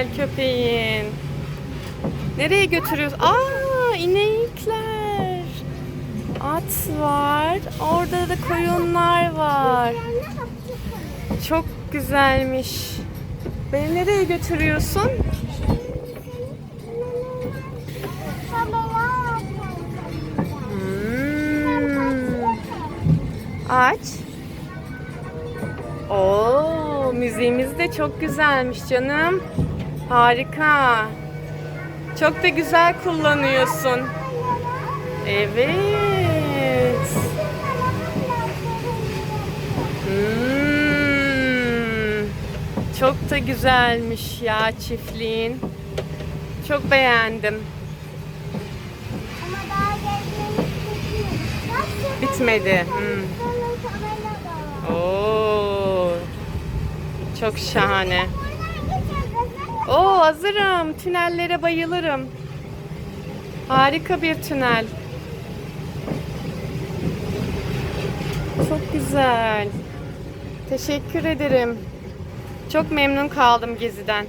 güzel köpeğin. Nereye götürüyorsun? Aa inekler. At var. Orada da koyunlar var. Çok güzelmiş. Beni nereye götürüyorsun? Hmm. Aç. Oo, müziğimiz de çok güzelmiş canım. Harika. Çok da güzel kullanıyorsun. Evet. Hmm. Çok da güzelmiş ya çiftliğin. Çok beğendim. Bitmedi. Hmm. Oo. Çok şahane. Oo hazırım. Tünellere bayılırım. Harika bir tünel. Çok güzel. Teşekkür ederim. Çok memnun kaldım geziden.